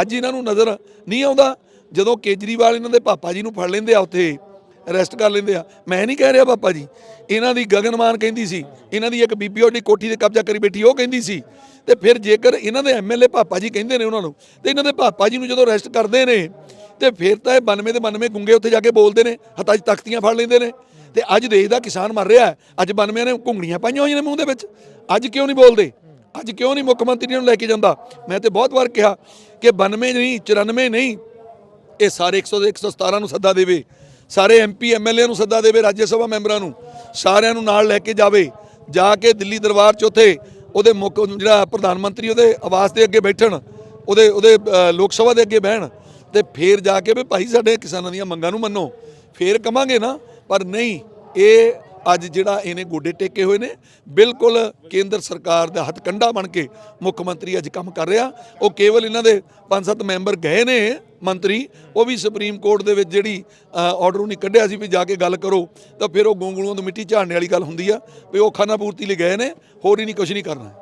ਅੱਜ ਇਹਨਾਂ ਨੂੰ ਨਜ਼ਰ ਨਹੀਂ ਆਉਂਦਾ। ਜਦੋਂ ਕੇਜਰੀਵਾਲ ਇਹਨਾਂ ਦੇ ਪਾਪਾ ਜੀ ਨੂੰ ਫੜ ਲੈਂਦੇ ਆ, ਉੱਥੇ ਅਰੈਸਟ ਕਰ ਲੈਂਦੇ ਆ। ਮੈਂ ਨਹੀਂ ਕਹਿ ਰਿਹਾ ਪਾਪਾ ਜੀ, ਇਹਨਾਂ ਦੀ ਗਗਨਮਾਨ ਕਹਿੰਦੀ ਸੀ, ਇਹਨਾਂ ਦੀ ਇੱਕ ਬੀਬੀ ਉਹਦੀ ਕੋਠੀ ਤੇ ਕਬਜ਼ਾ ਕਰੀ ਬੈਠੀ, ਉਹ ਕਹਿੰਦੀ ਸੀ। ਤੇ ਫਿਰ ਜੇਕਰ ਇਹਨਾਂ ਦੇ ਐਮਐਲਏ ਪਾਪਾ ਜੀ ਕਹਿੰਦੇ ਨੇ ਉਹਨਾਂ ਨੂੰ, ਤੇ ਇਹਨਾਂ ਦੇ ਪਾਪਾ ਜੀ ਨੂੰ ਜਦੋਂ ਅਰੈਸਟ ਕਰਦੇ ਨੇ, ਤੇ ਫਿਰ ਤਾਂ ਇਹ 92 ਦੇ 92 ਗੁੰਗੇ ਉੱਥੇ ਜਾ ਕੇ ਬੋਲਦੇ ਨੇ, ਹੱਥਾਂ 'ਚ ਤਖਤੀਆਂ ਫੜ ਲੈਂਦੇ ਨੇ। ਤੇ ਅੱਜ ਦੇਸ਼ ਦਾ ਕਿਸਾਨ ਮਰ ਰਿਹਾ ਅੱਜ 92 ਨੇ ਘੁੰਗਣੀਆਂ ਪਾਈਆਂ ਹੋਈਆਂ ਨੇ ਮੂੰਹ ਦੇ ਵਿੱਚ, ਅੱਜ ਕਿਉਂ ਨਹੀਂ ਬੋਲਦੇ? ਅੱਜ ਕਿਉਂ ਨਹੀਂ ਮੁੱਖ ਮੰਤਰੀ ਨੂੰ ਲੈ ਕੇ ਜਾਂਦਾ? ਮੈਂ ਤੇ ਬਹੁਤ ਵਾਰ ਕਿਹਾ ਕਿ 92 ਨਹੀਂ 94 ਨਹੀਂ, ਇਹ ਸਾਰੇ 100 ਦੇ 117 ਨੂੰ ਸੱਦਾ ਦੇਵੇ। ਸਾਰੇ ਐਮਪੀ ਐਮਐਲਏ ਨੂੰ ਸੱਦਾ ਦੇਵੇ ਰਾਜ ਸਭਾ ਮੈਂਬਰਾਂ ਨੂੰ। ਸਾਰਿਆਂ ਨੂੰ ਨਾਲ ਲੈ ਕੇ ਜਾਵੇ। ਜਾ ਕੇ ਦਿੱਲੀ ਦਰਬਾਰ 'ਚ ਉੱਥੇ ਉਹਦੇ ਮੁੱਖ, ਜਿਹੜਾ ਪ੍ਰਧਾਨ ਮੰਤਰੀ ਉਹਦੇ ਆਵਾਸ ਦੇ ਅੱਗੇ ਬੈਠਣ, ਉਹਦੇ ਉਹਦੇ ਲੋਕ ਸਭਾ ਦੇ ਅੱਗੇ ਬਹਿਣ ਤੇ ਫੇਰ ਜਾ ਕੇ ਵੀ ਭਾਈ ਸਾਡੇ ਕਿਸਾਨਾਂ ਦੀਆਂ ਮੰਗਾਂ ਨੂੰ ਮੰਨੋ। ਫੇਰ ਕਵਾਂਗੇ ਨਾ, ਪਰ ਨਹੀਂ, ਇਹ ਅੱਜ ਜਿਹੜਾ ਇਹਨੇ ਗੋਡੇ ਟੇਕੇ ਹੋਏ ਨੇ, ਬਿਲਕੁਲ ਕੇਂਦਰ ਸਰਕਾਰ ਦਾ ਹੱਥਕੰਡਾ ਬਣ ਕੇ ਮੁੱਖ ਮੰਤਰੀ ਅੱਜ ਕੰਮ ਕਰ ਰਿਹਾ। ਉਹ ਕੇਵਲ ਇਹਨਾਂ ਦੇ ਪੰਜ ਸੱਤ ਮੈਂਬਰ ਗਏ ਨੇ ਮੰਤਰੀ, ਉਹ ਵੀ ਸੁਪਰੀਮ ਕੋਰਟ ਦੇ ਵਿੱਚ ਜਿਹੜੀ ਆਰਡਰ ਉਹਨੇ ਕੱਢਿਆ ਸੀ ਵੀ ਜਾ ਕੇ ਗੱਲ ਕਰੋ, ਤਾਂ ਫਿਰ ਉਹ ਗੋਂਗਲੂਆਂ ਤੋਂ ਮਿੱਟੀ ਝਾੜਨੇ ਵਾਲੀ ਗੱਲ ਹੁੰਦੀ ਆ, ਵੀ ਉਹ ਖਾਨਾ ਪੂਰਤੀ ਲਈ ਗਏ ਨੇ, ਹੋਰ ਹੀ ਨਹੀਂ ਕੁਝ ਨਹੀਂ ਕਰਨਾ।